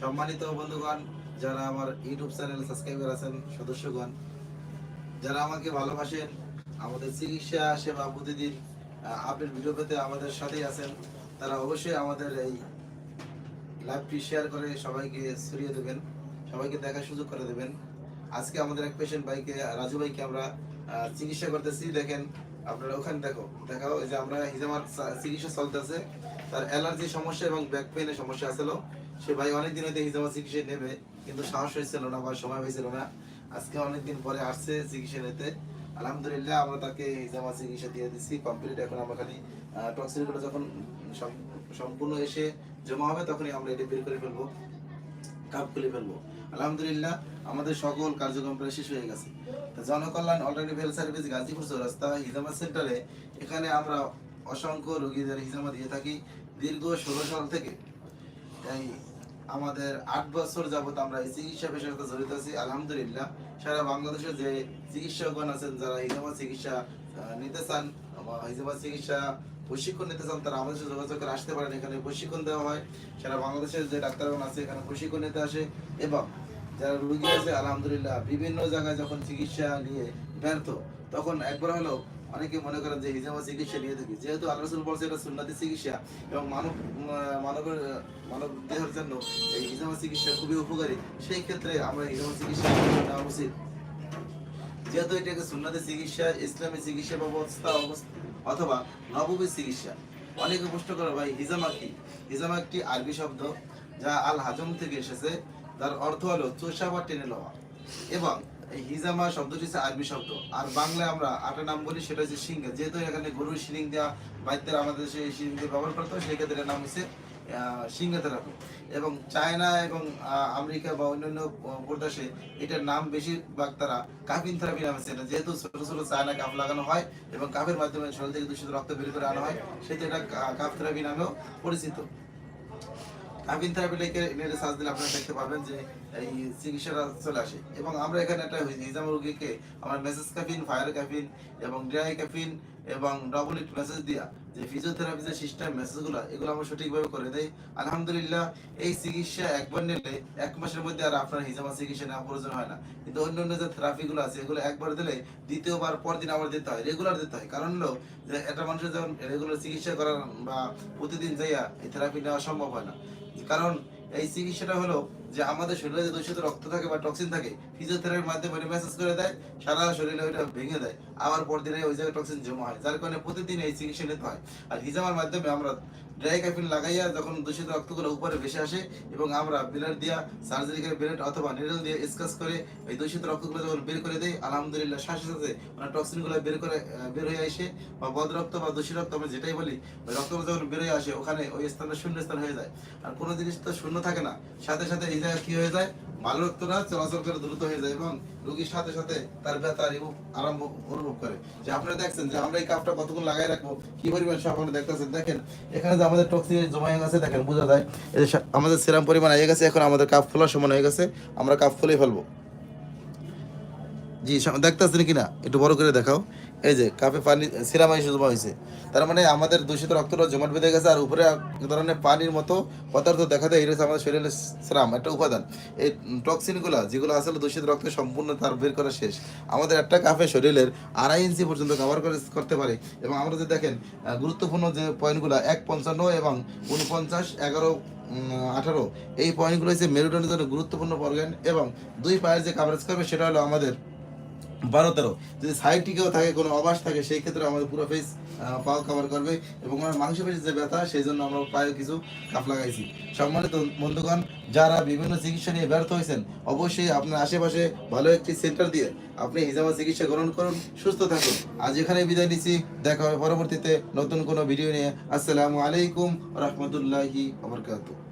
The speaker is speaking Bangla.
সম্মানিত বন্ধুগণ, যারা আমার ইউটিউব চ্যানেল সাবস্ক্রাইবার আছেন, সদস্যগণ, যারা আমাকে ভালোবাসেন, আমাদের চিকিৎসা সেবা প্রতিদিন আপডেট ভিডিও পেতে আমাদের সাথেই আছেন, তারা অবশ্যই আমাদের এই লাইভটি শেয়ার করে সবাইকে ছড়িয়ে দেবেন, সবাইকে দেখার সুযোগ করে দেবেন। আজকে আমাদের এক পেশেন্ট ভাইকে, রাজু ভাইকে আমরা চিকিৎসা করতেছি। দেখেন, আপনারা ওখানে দেখো, দেখাও যে আমরা হিজামার চিকিৎসা চলতেছে। তার অ্যালার্জি সমস্যা এবং ব্যাক পেনের সমস্যা আছিল সে ভাই অনেকদিন হইতে হিজামা চিকিৎসা নেবে, কিন্তু সাহস হয়েছিল না, বা সময় হয়েছিল না। আজকে অনেকদিন পরে আসছে চিকিৎসা নিতে। আলহামদুলিল্লাহ আমরা তাকে হিজামা চিকিৎসা দিয়ে দিচ্ছি কমপ্লিট এখন আমরা খালি টক্সিনগুলো যখন সম্পূর্ণ এসে জমা হবে তখনই আমরা এটা বের করে ফেলব কাপ খুলে ফেলব। আলহামদুলিল্লাহ আমাদের সকল কার্যক্রম প্রায় শেষ হয়ে গেছে। Janakalyan alternative health service Gazipur Chowrasta হিজামা সেন্টারে এখানে আমরা অসংখ্য রোগীদের হিজামা দিয়ে থাকি। দীর্ঘ ষোলো সাল থেকে। এই আমাদের আট বছর যাবত আমরা এই চিকিৎসা পেশার সাথে জড়িত আছি, আলহামদুলিল্লাহ। সারা বাংলাদেশের যে চিকিৎসকগণ আছেন, যারা হিজামা চিকিৎসা নিতে চান বা হিজামা চিকিৎসা প্রশিক্ষণ নিতে চান, তারা আমাদের সাথে যোগাযোগ করে আসতে পারেন। এখানে প্রশিক্ষণ দেওয়া হয়। সারা বাংলাদেশের যে ডাক্তারগণ আছে, এখানে প্রশিক্ষণ নিতে আসে এবং যারা রুগী আছে, আলহামদুলিল্লাহ, বিভিন্ন জায়গায় যখন চিকিৎসা নিয়ে ব্যর্থ, তখন একবার হলো অনেকে মনে করেন যে হিজামা চিকিৎসা নিয়ে থাকি। যেহেতু আল্লাহ বলছে এটা সুন্নাতি চিকিৎসা এবং মানব মানবের, মানব দেহের জন্য এই হিজামা চিকিৎসা খুবই উপকারী, সেই ক্ষেত্রে আমরা হিজামা চিকিৎসা নেওয়া উচিত। যেহেতু এটাকে সুন্নাতি চিকিৎসা, ইসলামী চিকিৎসা ব্যবস্থা অবস্থা অথবা নববী চিকিৎসা। অনেকে প্রশ্ন করে, ভাই হিজামা কি? হিজামা একটি আরবি শব্দ যা আল হাজম থেকে এসেছে যার অর্থ হলো চোষা বা টেনে লওয়া। এবং এই হিজামা শব্দটি হচ্ছে আরবি শব্দ। আর বাংলায় আমরা আটা নাম বলি, সেটা হচ্ছে সিংহে। যেহেতু এখানে গরুর শিরিং দেওয়া বাইতের আমাদের দেশে এই শিরিং দিয়ে ব্যবহার করতে হয় নাম হচ্ছে সিংহে থেরাপি এবং চায়না এবং আমেরিকা বা অন্যান্য প্রদেশে এটার নাম বেশিরভাগ তারা কাফিন থেরাপি নামে চেনে। যেহেতু ছোট ছোট চায়না কাপ লাগানো হয় এবং কাপের মাধ্যমে শরীর থেকে দূষিত রক্ত বের করে আনা হয় সেটি এটা কা- কাপ থেরাপি নামেও পরিচিত। কাবিন থেরাপি লিখে নেটে দিলে আপনারা দেখতে পাবেন যে এই চিকিৎসাটা চলে আসে। এবং আমরা এখানে একটা হিজাম রোগীকে আমরা মেসেজ কাফিন ফায়ার কাফিন এবং ড্রাই কাফিন এবং ডবল ইট মেসেজ দিয়া যে ফিজিওথেরাপি যে সিস্টেম মেসেজগুলো এগুলো আমরা সঠিকভাবে করে দেই। আলহামদুলিল্লাহ, এই চিকিৎসা একবার নিলে এক মাসের মধ্যে আর আপনার হিজামা চিকিৎসা নেওয়া প্রয়োজন হয় না। কিন্তু অন্য অন্য যে থেরাপিগুলো আছে, এগুলো একবার দিলে দ্বিতীয়বার পর দিন আবার দিতে হয় রেগুলার দিতে হয়। কারণ হলো যে একটা মানুষের যখন রেগুলার চিকিৎসা করার বা প্রতিদিন যাইয়া এই থেরাপি নেওয়া সম্ভব হয় না। কারণ এই চিকিৎসাটা হলো যে আমাদের শরীরে যে দূষিত রক্ত থাকে বা টক্সিন থাকে ফিজিওথেরাপির মাধ্যমে ম্যাসেজ করে দেয়, সারা শরীরে ওইটা ভেঙে দেয়, আবার পরদিনে ওই জায়গায় টক্সিন জমা হয়। যার কারণে প্রতিদিন এই চিকিৎসা নিতে হয়। আর হিজামার মাধ্যমে আমরা ড্রাই ক্যাফিন লাগাইয়া যখন দূষিত রক্তগুলো উপরে ভেসে আসে এবং আমরা ব্লেড দিয়া সার্জারি করে ব্লেড অথবা নিডল দিয়ে স্কাচ করে এই দূষিত রক্তগুলো যখন বের করে দেয় আলহামদুলিল্লাহ শ্বাসে সাথে মানে টক্সিনগুলো বের করে বের হয়ে আসে বা বদ রক্ত বা দূষিত রক্ত আমরা যেটাই বলি, ওই রক্তগুলো যখন বের হয়ে আসে ওখানে ওই স্থানটা শূন্য স্থান হয়ে যায়। আর কোনো জিনিস তো শূন্য থাকে না। সাথে সাথে এই জায়গায় কী হয়ে যায়? ভালো রক্তটা চলাচল করে দ্রুত হয়ে যায় এবং রোগীর সাথে সাথে তার ব্যথা আরম্ভ অনুভব করে। যে আপনারা দেখছেন যে আমরা এই কাপটা কতক্ষণ লাগাই রাখব, কি পরিমাণ সব আপনারা দেখতেছেন? দেখেন, এখানে যে আমাদের টক্সিন জমা হয়ে গেছে দেখেন, বোঝা যায়। আমাদের সেরাম পরিমাণ হয়ে গেছে, এখন আমাদের কাপ খোলার সমান হয়ে গেছে, আমরা কাপ খুলে ফেলব। জি, সা- কি না? একটু বড় করে দেখাও। এই যে, কাপে পানি, সিরাম এসে জমা হয়েছে। তার মানে আমাদের দূষিত রক্তটা জমাট বেঁধে গেছে আর উপরে এক ধরনের পানির মতো পদার্থ দেখা দেয়। এটা আমাদের শরীরের সিরাম, একটা উপাদান। এই টক্সিনগুলো যেগুলো আসলে দূষিত রক্ত সম্পূর্ণ তার বের করা শেষ। আমাদের একটা কাপে শরীরের আড়াই ইঞ্চি পর্যন্ত কভার করে, করতে পারে। এবং আমরা যদি দেখেন গুরুত্বপূর্ণ যে পয়েন্টগুলো এক পঞ্চান্ন এবং উনপঞ্চাশ, এগারো আঠারো, এই পয়েন্টগুলো হচ্ছে মেরুদণ্ডের জন্য গুরুত্বপূর্ণ পয়েন্ট এবং দুই পায়ের যে কাভারেজ করবে, সেটা হলো আমাদের বারো তেরো। যদি সাইড টিকেও থাকে, কোনো অবাস থাকে, সেই ক্ষেত্রে আমাদের পুরো ফেস পাও কভার করবে এবং আমার মাংস পেশির যে ব্যথা, সেই জন্য আমরা পায়ে কিছু কাপ লাগাইছি। সম্মানিত বন্ধুগণ, যারা বিভিন্ন চিকিৎসা নিয়ে ব্যর্থ হয়েছেন, অবশ্যই আপনার আশেপাশে ভালো একটি সেন্টার দিয়ে আপনি হিজামা চিকিৎসা গ্রহণ করুন, সুস্থ থাকুন। আজ এখানে বিদায় নিচ্ছি। দেখা হবে পরবর্তীতে নতুন কোনো ভিডিও নিয়ে। আসসালামু আলাইকুম রহমতুল্লাহি আবরকাতুহ